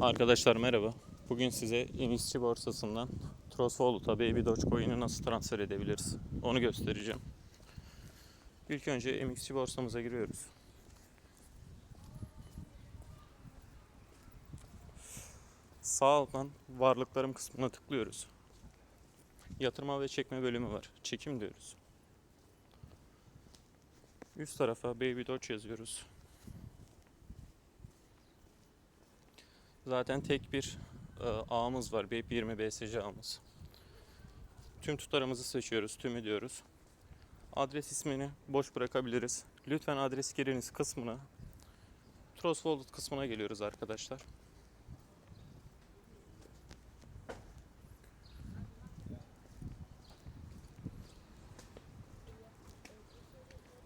Arkadaşlar merhaba. Bugün size MXC borsasından Trust Wallet'a Baby Dogecoin'i nasıl transfer edebiliriz onu göstereceğim. İlk önce MXC borsamıza giriyoruz. Sağ alttan varlıklarım kısmına tıklıyoruz. Yatırma ve çekme bölümü var. Çekim diyoruz. Üst tarafa Baby Doge yazıyoruz. Zaten tek bir e, ağımız var. BIP20 BSC ağımız. Tüm tutarımızı seçiyoruz. Tümü diyoruz. Adres ismini boş bırakabiliriz. Lütfen adres giriniz kısmına Trust Wallet kısmına geliyoruz arkadaşlar.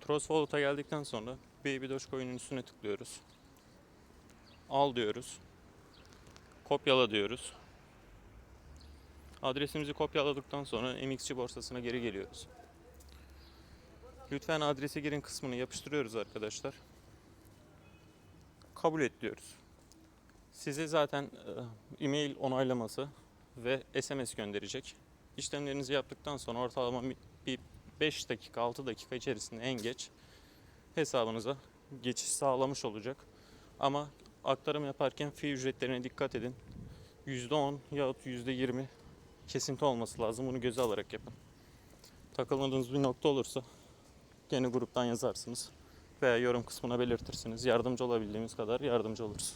Trust Wallet'a geldikten sonra Baby Dogecoin'in üstüne tıklıyoruz. Al diyoruz. Kopyala diyoruz. Adresimizi kopyaladıktan sonra MXC borsasına geri geliyoruz. Lütfen adresi girin kısmını yapıştırıyoruz arkadaşlar. Kabul et diyoruz. Size zaten e, e-mail onaylaması ve SMS gönderecek. İşlemlerinizi yaptıktan sonra ortalama bir 5 dakika 6 dakika içerisinde en geç hesabınıza geçiş sağlamış olacak. Ama aktarım yaparken fee ücretlerine dikkat edin. %10 yahut %20 kesinti olması lazım. Bunu göze alarak yapın. Takılmadığınız bir nokta olursa gene gruptan yazarsınız veya yorum kısmına belirtirsiniz. Yardımcı olabildiğimiz kadar yardımcı oluruz.